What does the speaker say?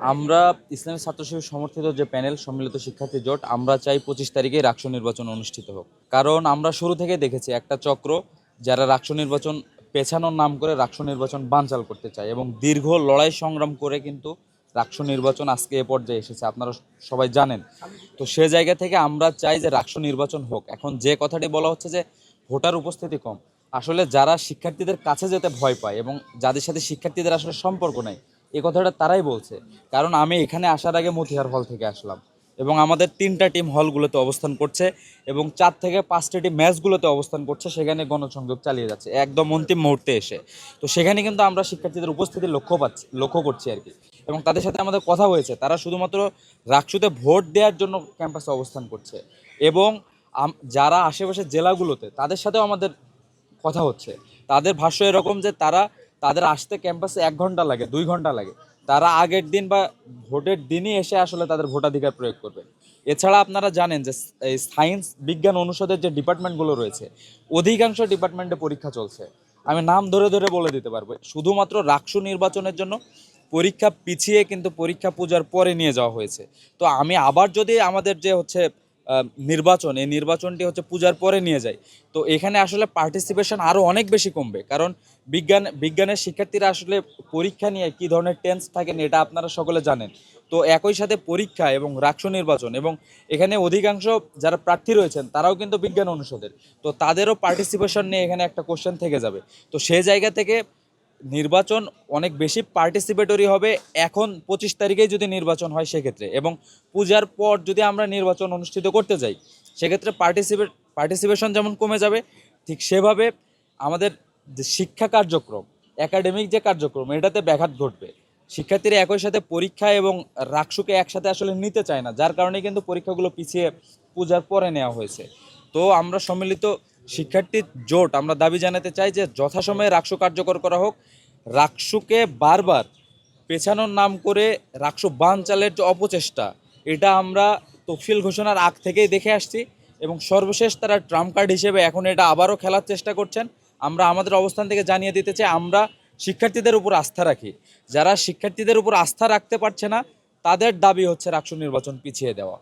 আমরা ইসলামী ছাত্র শিবির সমর্থিত যে প্যানেল, সম্মিলিত শিক্ষার্থী জোট, আমরা চাই পঁচিশ তারিখে রাষ্ট্র নির্বাচন অনুষ্ঠিত হোক। কারণ আমরা শুরু থেকে দেখেছি একটা চক্র, যারা রাষ্ট্র নির্বাচন পেছানোর নাম করে রাষ্ট্র নির্বাচন বানচাল করতে চায় এবং দীর্ঘ লড়াই সংগ্রাম করে কিন্তু রাষ্ট্র নির্বাচন আজকে এ পর্যায়ে এসেছে, আপনারা সবাই জানেন। তো সে জায়গা থেকে আমরা চাই যে রাষ্ট্র নির্বাচন হোক। এখন যে কথাটি বলা হচ্ছে যে ভোটার উপস্থিতি কম। আসলে যারা শিক্ষার্থীদের কাছে যেতে ভয় পায় এবং যাদের সাথে শিক্ষার্থীদের আসলে সম্পর্ক নাই এই কথাটা তারাই বলছে। কারণ আমি এখানে আসার আগে মতিহার হল থেকে আসলাম। এবং আমাদের তিনটা টিম হলগুলোতে অবস্থান করছে এবং চার থেকে পাঁচটা টিম ম্যাচগুলোতে অবস্থান করছে, সেখানে গণসংযোগ চালিয়ে যাচ্ছে। একদম অন্তিম মুহূর্তে এসে। তো সেখানে কিন্তু আমরা শিক্ষার্থীদের উপস্থিতি লক্ষ্য পাচ্ছি, লক্ষ্য করছি আর কি। এবং তাদের সাথে আমাদের কথা হয়েছে, তারা শুধুমাত্র রাকসুতে ভোট দেওয়ার জন্য ক্যাম্পাসে অবস্থান করছে। এবং যারা আশেপাশের জেলাগুলোতে, তাদের সাথেও আমাদের কথা হচ্ছে। তাদের ভাষ্য এরকম যে তারা তাদের আসতে ক্যাম্পাসে এক ঘণ্টা লাগে, দুই ঘণ্টা লাগে। তারা আগের দিন বা ভোটের দিনই এসে আসলে তাদের ভোটাধিকার প্রয়োগ করবে। এছাড়া আপনারা জানেন যে এই সায়েন্স বিজ্ঞান অনুষদের যে ডিপার্টমেন্টগুলো রয়েছে, অধিকাংশ ডিপার্টমেন্টে পরীক্ষা চলছে। আমি নাম ধরে ধরে বলে দিতে পারব, শুধুমাত্র রাকসু নির্বাচনের জন্য পরীক্ষা পিছিয়ে কিন্তু পরীক্ষা পূজার পরে নিয়ে যাওয়া হয়েছে। তো আমি আবার যদি আমাদের যে হচ্ছে নির্বাচন, এই নির্বাচনটি হচ্ছে পূজার পরে নিয়ে যায়। তো এখানে আসলে পার্টিসিপেশন আরও অনেক বেশি কমবে। কারণ বিজ্ঞান, বিজ্ঞানের শিক্ষার্থীরা আসলে পরীক্ষা নিয়ে কী ধরনের টেন্স থাকেন এটা আপনারা সকলে জানেন। তো একই সাথে পরীক্ষা এবং রাষ্ট্র নির্বাচন এবং এখানে অধিকাংশ যারা প্রার্থী রয়েছেন তারাও কিন্তু বিজ্ঞান অনুষদের। তো তাদেরও পার্টিসিপেশন নিয়ে এখানে একটা কোশ্চেন থেকে যাবে। তো সেই জায়গা থেকে নির্বাচন অনেক বেশি পার্টিসিপেটরি হবে এখন পঁচিশ তারিখেই যদি নির্বাচন হয় সেক্ষেত্রে। এবং পূজার পর যদি আমরা নির্বাচন অনুষ্ঠিত করতে যাই, সেক্ষেত্রে পার্টিসিপেট পার্টিসিপেশন যেমন কমে যাবে, ঠিক সেভাবে আমাদের যে শিক্ষা কার্যক্রম একাডেমিক যে কার্যক্রম, এটাতে ব্যাঘাত ঘটবে। শিক্ষার্থীরা একই সাথে পরীক্ষা এবং রাকসুকে একসাথে আসলে নিতে চায় না, যার কারণে কিন্তু পরীক্ষাগুলো পিছিয়ে পূজার পরে নেওয়া হয়েছে। তো আমরা সম্মিলিত শিক্ষার্থী জোট, আমরা দাবি জানাতে চাই যে যথাসময়ে রাকসু কার্যকর করা হোক। রাকসুকে বারবার পেছানোর নাম করে রাকসু বানচালের যে অপচেষ্টা, এটা আমরা তফসিল ঘোষণার আগ থেকেই দেখে আসছি এবং সর্বশেষ তারা ট্রাম্প কার্ড হিসেবে এখন এটা আবারও খেলার চেষ্টা করছেন। আমরা আমাদের অবস্থান থেকে জানিয়ে দিতে চাই, আমরা শিক্ষার্থীদের উপর আস্থা রাখি। যারা শিক্ষার্থীদের উপর আস্থা রাখতে পারছে না, তাদের দাবি হচ্ছে রাকসু নির্বাচন পিছিয়ে দেওয়া।